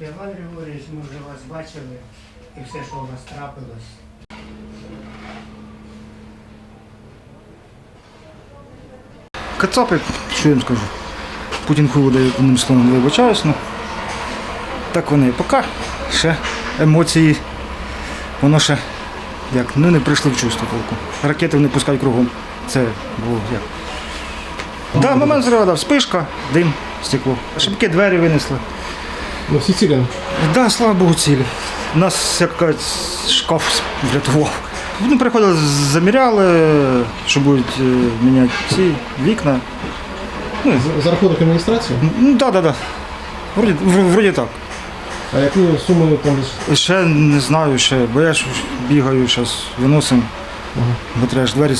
Іван Григорійович, ми вже вас бачили і все, що у вас трапилось. Кацапи, що я їм скажу? Путін хуй одним словом, вибачаюсь, ну. Так вони поки ще емоції, воно ще як, ну не прийшли в чувство толку. Ракети вони пускають кругом. Це було як. Да, момент зриву, да, вспишка, дим, стекло. Шибки двері винесли. Ну, всі цілі. Да, слава Богу, цілі. Нас як кажуть, шкаф врятував. Вони приходили, заміряли, що будуть е, міняти ці вікна. За, за рахунок адміністрації. Ну, так, так, так. Вроді, вроді так. А яку суму там? Ще не знаю, ще, бо я ж бігаю, зараз виносимо, бо треба ж двері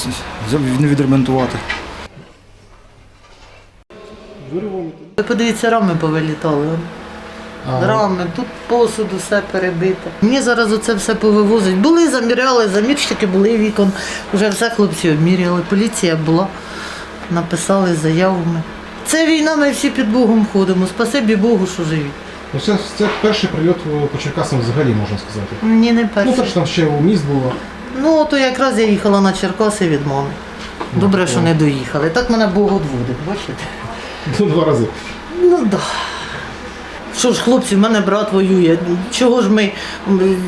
не відремонтувати. Ви подивіться, рами повилітали. Он. А, Рами, тут посуд, усе перебите. Мені зараз оце все повивозить. Були, заміряли, замірщики були вікон. Вже все хлопці обміряли. Поліція була, написали заявами. Це війна, ми всі під Богом ходимо. Спасибі Богу, що живі. Ну, це, це перший прильот е, по Черкасам взагалі, можна сказати. Ні, не перший. Ну, перше там ще у міст було. Ну, то якраз я їхала на Черкаси від мами. Добре, що не доїхали. Так мене Бог одводить, бачите? Ну, два рази. Ну так. Да. Що ж, хлопці, в мене брат воює. Чого ж ми.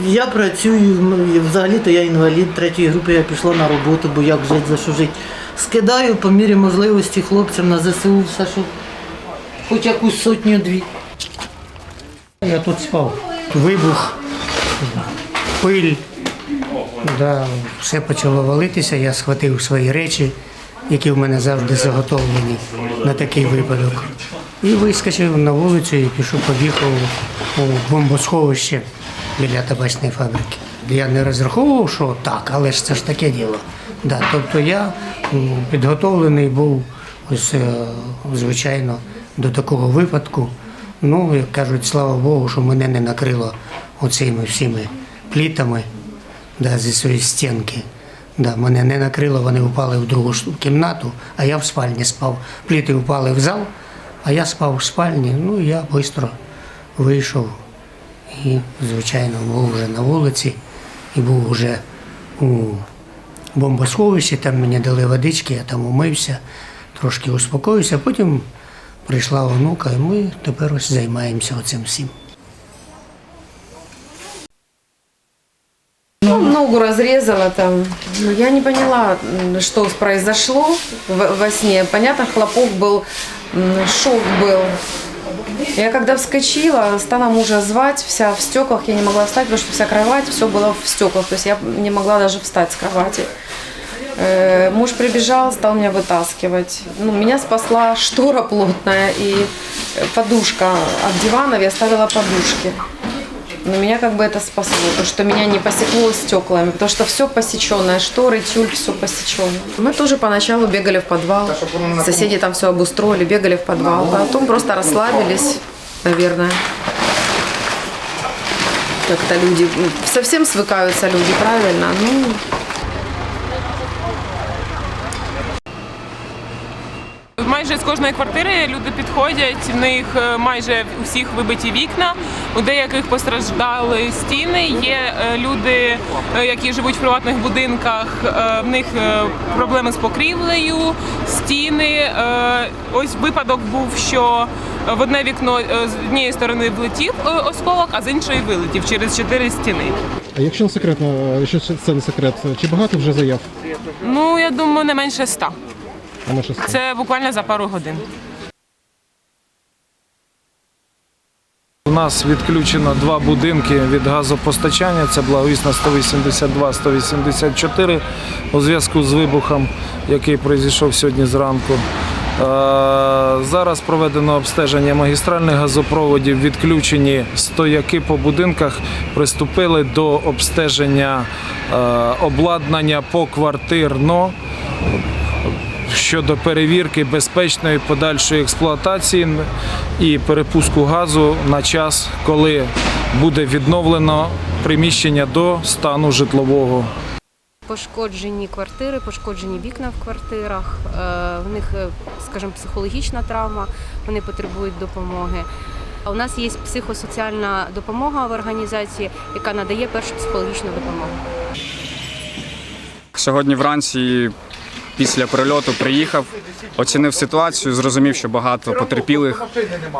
Я працюю, взагалі-то я інвалід третьої групи, я пішла на роботу, бо як жити, за що жити. Скидаю по мірі можливості хлопцям на ЗСУ все, що хоч якусь сотню-дві. Я тут спав. Вибух, пиль. Да, все почало валитися, я схватив свої речі, які в мене завжди заготовлені на такий випадок. І вискочив на вулицю і пішов, поїхав у бомбосховище біля табачної фабрики. Я не розраховував, що так, але ж це ж таке діло. Да, тобто я підготовлений був ось, е, звичайно, до такого випадку. Ну, як кажуть, слава Богу, що мене не накрило оцими всіми плітами да, зі своєї стінки. Да, мене не накрило, вони впали в другу кімнату, а я в спальні спав. Пліти впали в зал, а я спав в спальні. Ну, я швидко вийшов і, звичайно, був вже на вулиці і був вже у бомбосховищі, там мені дали водички, я там умився, трошки успокоївся, потім прийшла онука, і ми тепер ось займаємося оцим всім. Ногу разрезала там. Ну, я не поняла, что произошло во сне. Понятно, хлопок был, шок был. Я когда вскочила, стала мужа звать, вся в стеклах, я не могла встать, потому что вся кровать, все было в стеклах, то есть я не могла даже встать с кровати. Э, Муж прибежал, стал меня вытаскивать. Ну, меня спасла штора плотная и э, подушка от дивана, я ставила подушки. Но меня как бы это спасло, то что меня не посекло стеклами, потому что все посеченное, шторы, тюль, все посечено. Мы тоже поначалу бегали в подвал, соседи там все обустроили, бегали в подвал, потом просто расслабились, наверное. Как-то люди, совсем свыкаются люди, правильно, ну, Майже з кожної квартири люди підходять, в них е, майже у всіх вибиті вікна, у деяких постраждали стіни. Є е, люди, е, які живуть в приватних будинках, в них проблеми з покрівлею, стіни. Ось випадок був, що в одне вікно з однієї сторони влетів осколок, а з іншої вилетів через чотири стіни. А якщо не секрет, е, якщо це не секрет, чи багато вже заяв? Ну я думаю, не менше ста. Це? Буквально за пару годин. У нас відключено два будинки від газопостачання. Це благовісна 182, 184 у зв'язку з вибухом, який пройшов сьогодні зранку. Е, Зараз проведено обстеження магістральних газопроводів, відключені стояки по будинках, приступили до обстеження е, обладнання поквартирно щодо перевірки безпечної подальшої експлуатації і перепуску газу на час, коли буде відновлено приміщення до стану житлового. Пошкоджені квартири, пошкоджені вікна в квартирах. е, В них, е, скажімо, психологічна травма, вони потребують допомоги. А у нас є психосоціальна допомога в організації, яка надає першу психологічну допомогу. Сьогодні вранці після прильоту приїхав, оцінив ситуацію, зрозумів, що багато потерпілих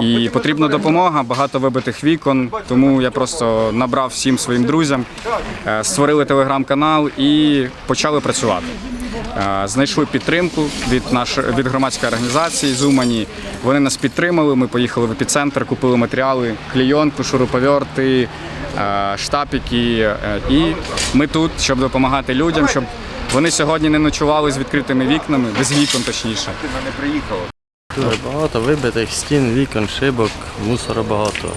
і потрібна допомога, багато вибитих вікон. Тому я просто набрав всім своїм друзям, е, створили телеграм-канал і почали працювати. Е, Знайшли підтримку від наш, від громадської організації Зумані. Вони нас підтримали. Ми поїхали в епіцентр, купили матеріали, клійонку, шуруповерти, е, штапики. е, І ми тут, щоб допомагати людям, щоб вони сьогодні не ночували з відкритими вікнами, без вікон точніше. Дуже багато вибитих стін, вікон, шибок, мусора багато.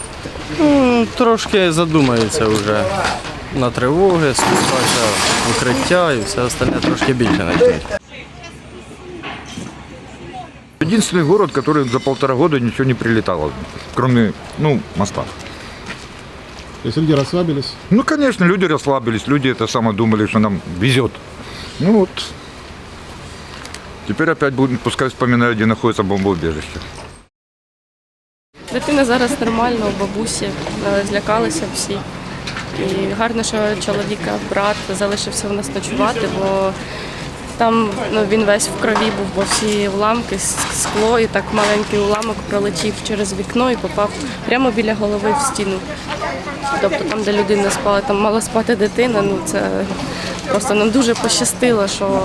Ну, трошки задумаються вже на тривоги, спускаються укриття і все остальне трошки більше почнуть. Единственный город, который за полтора года ничего не прилетало, кроме, ну, моста. То есть люди расслабились. Ну, конечно, люди расслабились, люди это самое думали, что нам везет. Ну вот. Теперь опять будем, пускай вспоминают, где находится бомбоубежище. Дитина зараз нормально, у бабусі, злякалися всі. І гарно, що чоловіка, брат залишився у нас ночувати, бо там ну, він весь в крові був, бо всі уламки, скло, і так маленький уламок пролетів через вікно і попав прямо біля голови в стіну. Тобто там, де людина спала, там мала спати дитина. Ну це просто нам дуже пощастило, що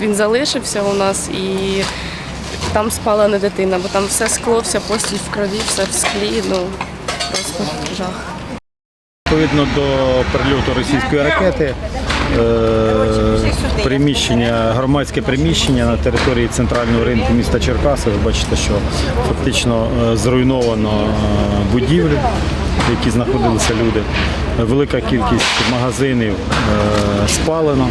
він залишився у нас і там спала не дитина, бо там все скло, вся постіль в крові, все в склі. Ну просто жах. Відповідно до прильоту російської ракети, е, приміщення, громадське приміщення на території центрального ринку міста Черкаси. Ви бачите, що фактично е, зруйновано е, будівлі, в які знаходилися люди. Велика кількість магазинів е, спалено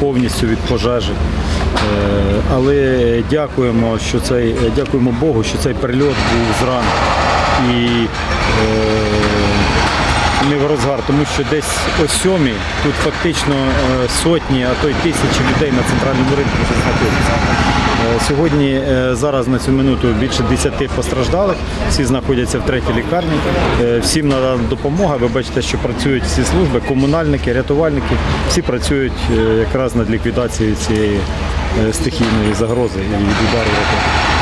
повністю від пожежі. Е, Але дякуємо, що цей, дякуємо Богу, що цей прильот був зранку. І е, не в розгар, тому що десь о сьомій тут фактично е, сотні, а то й тисячі людей на центральному ринку вже знаходяться. Е, Сьогодні е, зараз на цю минуту більше 10 постраждалих, всі знаходяться в третій лікарні. Всім надана допомога. Ви бачите, що працюють всі служби, комунальники, рятувальники, всі працюють якраз над ліквідацією цієї стихійної загрози і від ударів ракет.